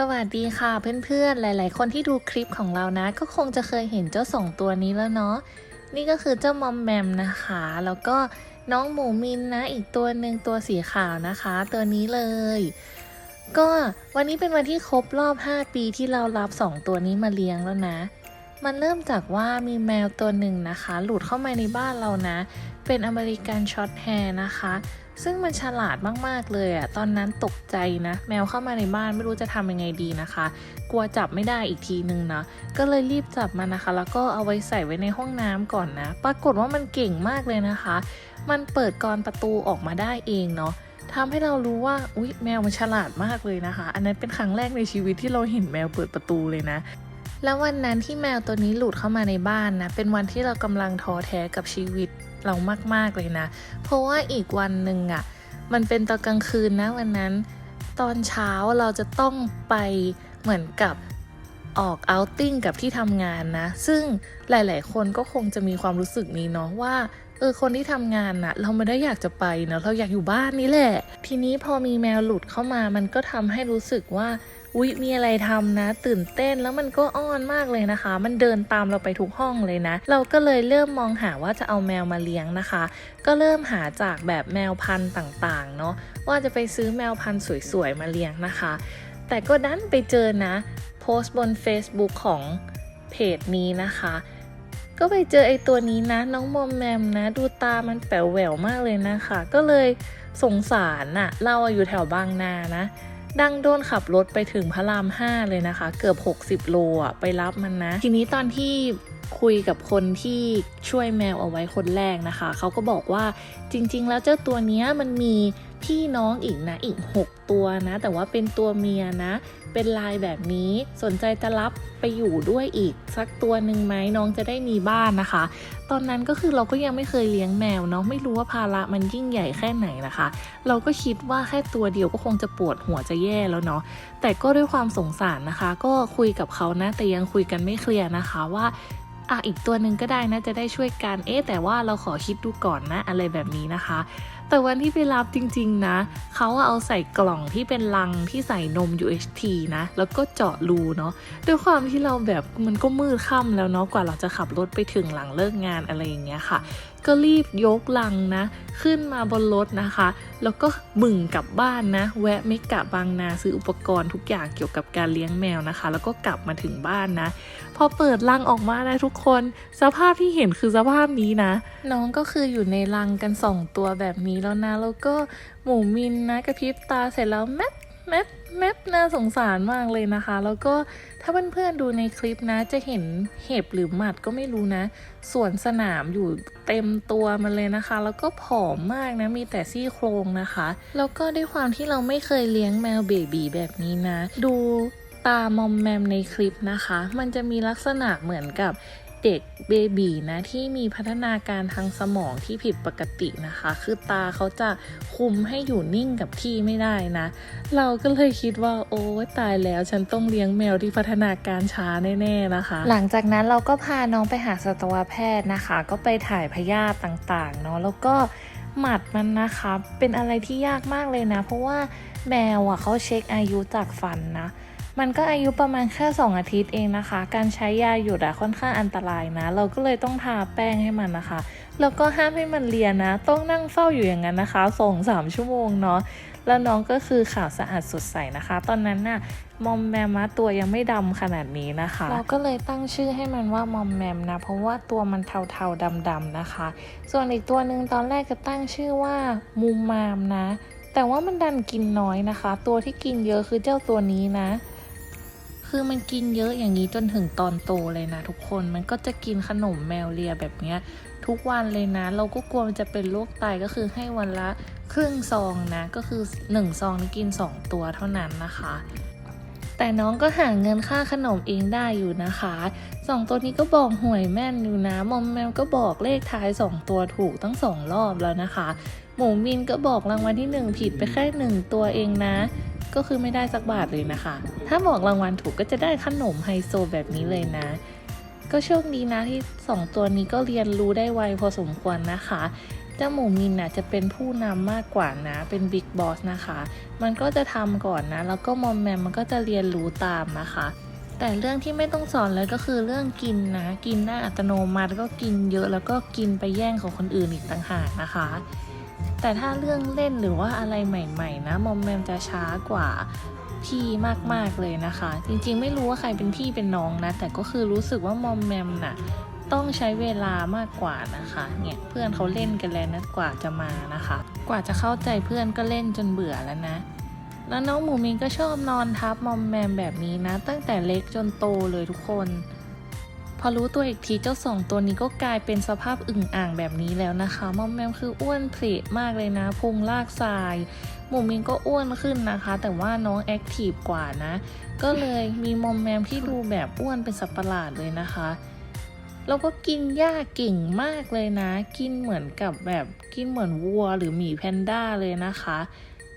สวัสดีค่ะเพื่อนๆ หลาย ๆ คนที่ดูคลิปของเรานะ ก็คงจะเคยเห็นเจ้าสองตัวนี้แล้วเนาะ นี่ก็คือเจ้ามอมแมมนะคะ แล้วก็น้องหมูมินนะ อีกตัวหนึ่งตัวสีขาวนะคะ ตัวนี้เลย ก็วันนี้เป็นวันที่ครบรอบ 5 ปีที่เรารับ 2 ตัวนี้มาเลี้ยงแล้วนะ มันเริ่มจากว่ามีแมวตัวหนึ่งนะคะ หลุดเข้ามาในบ้านเรานะ เป็นอเมริกันช็อตแฮร์นะคะ ซึ่งมันฉลาดมากๆเลยอะตอนนั้นตกใจนะ แมวเข้ามาในบ้านไม่รู้จะทำยังไงดีนะคะ กลัวจับไม่ได้อีกทีนึงนะ ก็เลยรีบจับมันนะคะ แล้วก็เอาไว้ใส่ไว้ในห้องน้ำก่อนนะ ปรากฏว่ามันเก่งมากเลยนะคะ มันเปิดกรประตูออกมาได้เองเนาะทำให้เรารู้ว่าอุ๊ยแมวมันฉลาดมากเลยนะคะ อันนั้นเป็นครั้งแรกในชีวิตที่เราเห็นแมวเปิดประตูเลยนะแล้ววันนั้นที่แมวตัวนี้หลุดเข้ามาในบ้านนะ เป็นวันที่เรากำลังท้อแท้กับชีวิต เรามาก ๆ เลยนะ เพราะว่าอีกวันหนึ่งอะ่ะ มันเป็นตอนกลางคืนนะวันนั้น ตอนเช้าเราจะต้องไปเหมือนกับออกเอาติ้งกับที่ทำงานนะ ซึ่งหลาย ๆ คนก็คงจะมีความรู้สึกนี้เนาะว่าเออคนที่ทำงานน่ะเราไม่ได้อยากจะไปเนาะเราอยากอยู่บ้านนี่แหละ ทีนี้พอมีแมวหลุดเข้ามามันก็ทำให้รู้สึกว่าอุ๊ยมีอะไรทำนะ ตื่นเต้นแล้วมันก็อ้อนมากเลยนะคะ มันเดินตามเราไปทุกห้องเลยนะ เราก็เลยเริ่มมองหาว่าจะเอาแมวมาเลี้ยงนะคะ ก็เริ่มหาจากแบบแมวพันธุ์ต่างๆเนาะว่าจะไปซื้อแมวพันธุ์สวยๆมาเลี้ยงนะคะ แต่ก็ดันไปเจอนะ โพสต์บน Facebook ของเพจนี้นะคะก็ไปเจอไอ้ตัวนี้นะ น้องมอมแมมนะ ดูตามันแป๋วแหววมากเลยนะคะ ก็เลยสงสารน่ะ เราอยู่แถวบางนานะ ดังโดนขับรถไปถึงพระราม 5 เลยนะคะ เกือบ 60 โลอะไปรับมันนะ ทีนี้ตอนที่คุยกับคนที่ช่วยแมวเอาไว้คนแรกนะคะ เขาก็บอกว่าจริง ๆ แล้วเจ้าตัวนี้มันมี พี่น้องอีกนะอีก 6 ตัวนะ แต่ว่าเป็นตัวเมียนะ เป็นลายแบบนี้สนใจจะรับไปอยู่ด้วยอีก สักตัวหนึ่งไหมน้องจะได้มีบ้านนะคะ ตอนนั้นก็คือเราก็ยังไม่เคยเลี้ยงแมวเนาะไม่รู้ว่าภาระมันยิ่งใหญ่แค่ไหนนะคะ เราก็คิดว่าแค่ตัวเดียวก็คงจะปวดหัวจะแย่แล้วเนาะแต่ก็ด้วยความสงสารนะคะ ก็คุยกับเขานะแต่ยังคุยกันไม่เคลียร์นะคะว่าอะอีกตัวหนึ่งก็ได้นะจะได้ช่วยกันเอ๊แต่ว่าเราขอคิดดูก่อนนะอะไรแบบนี้นะคะ แต่วันที่ไปรับจริงๆนะ เขาเอาใส่กล่องที่เป็นลังที่ใส่นม UHT นะ แล้วก็เจาะรูเนาะด้วยความที่เราแบบมันก็มืดค่ำแล้วเนาะกว่าเราจะขับรถไปถึงหลังเลิกงานอะไรอย่างเงี้ยค่ะ ก็รีบยกลังนะ ขึ้นมาบนรถนะคะ แล้วก็บึ่งกลับบ้านนะ แวะเมกะบางนาซื้ออุปกรณ์ทุกอย่างเกี่ยวกับการเลี้ยงแมวนะคะ แล้วก็กลับมาถึงบ้านนะพอเปิดลังออกมาได้ทุกคน สภาพที่เห็นคือสภาพนี้นะ น้องก็คืออยู่ในลังกันสองตัวแบบนี้แล้วนะแล้วก็หมูมินนะกระพริบตาเสร็จแล้วแมปแมปแมปน่าสงสารมากเลยนะคะ แล้วก็ถ้าเพื่อนๆดูในคลิปนะ จะเห็นเห็บหรือหมัดก็ไม่รู้นะ ส่วนสนามอยู่เต็มตัวมันเลยนะคะ แล้วก็ผอมมากนะ มีแต่ซี่โครงนะคะ แล้วก็ด้วยความที่เราไม่เคยเลี้ยงแมวเบบีแบบนี้นะ ดูตามอมแมมในคลิปนะคะ มันจะมีลักษณะเหมือนกับ เด็กเบบีนะที่มีพัฒนาการทางสมองที่ผิดปกตินะคะ คือตาเขาจะคุมให้อยู่นิ่งกับที่ไม่ได้นะ เราก็เลยคิดว่าโอ้ตายแล้วฉันต้องเลี้ยงแมวที่พัฒนาการช้าแน่ๆนะคะ หลังจากนั้นเราก็พาน้องไปหาสัตวแพทย์นะคะ ก็ไปถ่ายพยาธิต่างๆเนาะแล้วก็หมัดมันนะคะ เป็นอะไรที่ยากมากเลยนะ เพราะว่าแมวอะเขาเช็คอายุจากฟันนะ มันก็อายุประมาณแค่ 2 อาทิตย์เองนะคะ การใช้ยาหยุดอะค่อนข้างอันตรายนะ เราก็เลยต้องทาแป้งให้มันนะคะ แล้วก็ห้ามให้มันเลียนะ ต้องนั่งเฝ้าอยู่อย่างนั้นนะคะสองสามชั่วโมงเนาะ แล้วน้องก็คือขาวสะอาดสดใสนะคะ ตอนนั้นน่ะมอมแมมตัวยังไม่ดำขนาดนี้นะคะ เราก็เลยตั้งชื่อให้มันว่ามอมแมมนะ เพราะว่าตัวมันเทาๆดำๆนะคะ ส่วนอีกตัวหนึ่งตอนแรกจะตั้งชื่อว่ามูมามนะ แต่ว่ามันดันกินน้อยนะคะ ตัวที่กินเยอะคือเจ้าตัวนี้นะ คือมันกินเยอะอย่างนี้จนถึงตอนโตเลยนะทุกคนมันก็จะกินขนมแมวเลียแบบเนี้ยทุกวันเลยนะ เราก็กลัวมันจะเป็นโรคไตก็คือให้วันละครึ่งซองนะ ก็คือ 1 ซองนี่กิน 2 ตัวเท่านั้นนะคะ แต่น้องก็หาเงินค่าขนมเองได้อยู่นะคะสองตัวนี้ก็บอกหวยแม่นอยู่นะมอมแมวก็บอกเลขท้าย 2 ตัวถูกตั้งสองรอบแล้วนะคะ หมูมินก็บอกรางวัลที่ 1 ผิดไปแค่หนึ่งตัวเองนะ ก็คือไม่ได้สักบาทเลยนะคะ ถ้าบอกรางวัลถูกก็จะได้ขนมไฮโซแบบนี้เลยนะ ก็โชคดีนะที่ 2 ตัวนี้ก็เรียนรู้ได้ไวพอสมควรนะคะเจ้าหมูมินน่ะจะเป็นผู้นำมากกว่านะ เป็นบิ๊กบอสนะคะ มันก็จะทำก่อนนะ แล้วก็มอมแมมมันก็จะเรียนรู้ตามนะคะ แต่เรื่องที่ไม่ต้องสอนเลยก็คือเรื่องกินนะ กินได้อัตโนมัติก็กินเยอะแล้วก็กินไปแย่งของคนอื่นอีกต่างหากนะคะ แต่ถ้าเรื่องเล่นหรือว่าอะไรใหม่ ๆ นะ มอมแมมจะช้ากว่าพี่มากๆเลยนะคะ จริงๆ ไม่รู้ว่าใครเป็นพี่เป็นน้องนะ แต่ก็คือรู้สึกว่ามอมแมมน่ะต้องใช้เวลามากกว่านะคะ เนี่ยเพื่อนเขาเล่นกันแล้วนะกว่าจะมานะคะ กว่าจะเข้าใจเพื่อนก็เล่นจนเบื่อแล้วนะ แล้วน้องหมูมินก็ชอบนอนทับมอมแมมแบบนี้นะ ตั้งแต่เล็กจนโตเลยทุกคน พอรู้ตัวอีกทีเจ้าสองตัวนี้ก็กลายเป็นสภาพอึ่งอ่างแบบนี้แล้วนะคะ มอมแมมคืออ้วนเพลทมากเลยนะ พุงลากทราย หมูมินก็อ้วนขึ้นนะคะ แต่ว่าน้องแอคทีฟกว่านะ ก็เลยมีมอมแมมที่ดูแบบอ้วนเป็นสัตว์ประหลาดเลยนะคะแล้วก็กินหญ้าเก่งมากเลยนะ กินเหมือนกับแบบกินเหมือนวัวหรือหมีแพนด้าเลยนะคะ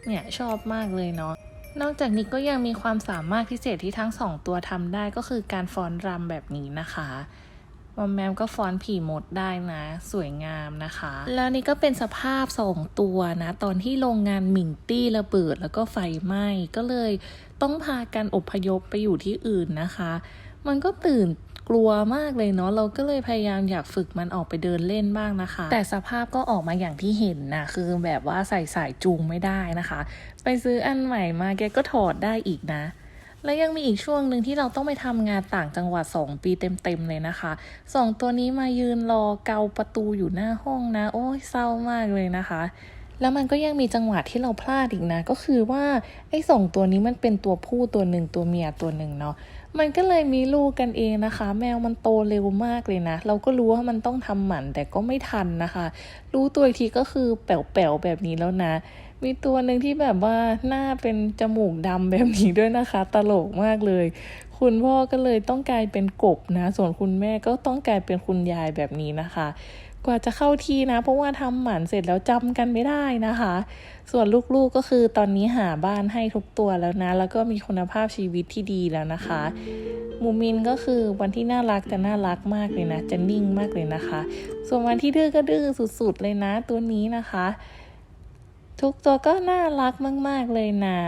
เนี่ยชอบมากเลยเนาะ นอกจากนี้ก็ยังมีความสามารถพิเศษที่ทั้งสองตัวทำได้ก็คือการฟ้อนรำแบบนี้นะคะมอมแมมก็ฟ้อนผีมดได้นะ สวยงามนะคะ แล้วนี่ก็เป็นสภาพสองตัวนะ ตอนที่โรงงานหมิงตี้ระเบิดแล้วก็ไฟไหม้ก็เลยต้องพากันอพยพไปอยู่ที่อื่นนะคะ มันก็ตื่น กลัวมากเลยเนาะเราก็เลยพยายามอยากฝึกมันออกไปเดินเล่นบ้างนะคะ แต่สภาพก็ออกมาอย่างที่เห็นนะคือแบบว่าใส่สายจูงไม่ได้นะคะ ไปซื้ออันใหม่มาแกก็ถอดได้อีกนะและยังมีอีกช่วงหนึ่งที่เราต้องไปทำงานต่างจังหวัด 2 ปีเต็มๆเลยนะคะสองตัวนี้มายืนรอเกาประตูอยู่หน้าห้องนะ โอ้ยเศร้ามากเลยนะคะ แล้วมันก็ยังมีจังหวะที่เราพลาดอีกนะ ก็คือว่าไอ้สองตัวนี้มันเป็นตัวผู้ตัวหนึ่งตัวเมียตัวหนึ่งเนาะ มันก็เลยมีลูกกันเองนะคะ แมวมันโตเร็วมากเลยนะ เราก็รู้ว่ามันต้องทำหมันแต่ก็ไม่ทันนะคะ รู้ตัวอีกทีก็คือแป๋วๆแบบนี้แล้วนะ มีตัวหนึ่งที่แบบว่าหน้าเป็นจมูกดำแบบนี้ด้วยนะคะ ตลกมากเลย คุณพ่อก็เลยต้องกลายเป็นกบนะ ส่วนคุณแม่ก็ต้องกลายเป็นคุณยายแบบนี้นะคะ กว่าจะเข้าที่นะ เพราะว่าทำหมันเสร็จแล้วจำกันไม่ได้นะคะ ส่วนลูกๆก็คือตอนนี้หาบ้านให้ทุกตัวแล้วนะ แล้วก็มีคุณภาพชีวิตที่ดีแล้วนะคะมูมินก็คือวันที่น่ารักจะน่ารักมากเลยนะ จะนิ่งมากเลยนะคะ ส่วนวันที่ดื้อก็ดื้อสุดๆเลยนะตัวนี้นะคะ ทุกตัวก็น่ารักมาก ๆ เลยนะ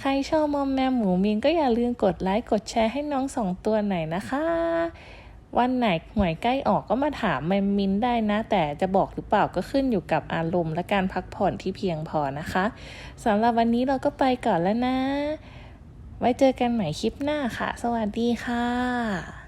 ใครชอบมอมแมมหมูมินก็อย่าลืมกดไลค์กดแชร์ให้น้องสองตัวหน่อยนะคะ วันไหนหวยใกล้ออกก็มาถามแมมมินได้นะ แต่จะบอกหรือเปล่าก็ขึ้นอยู่กับอารมณ์และการพักผ่อนที่เพียงพอนะคะสำหรับวันนี้เราก็ไปก่อนแล้วนะ ไว้เจอกันใหม่คลิปหน้าค่ะ สวัสดีค่ะ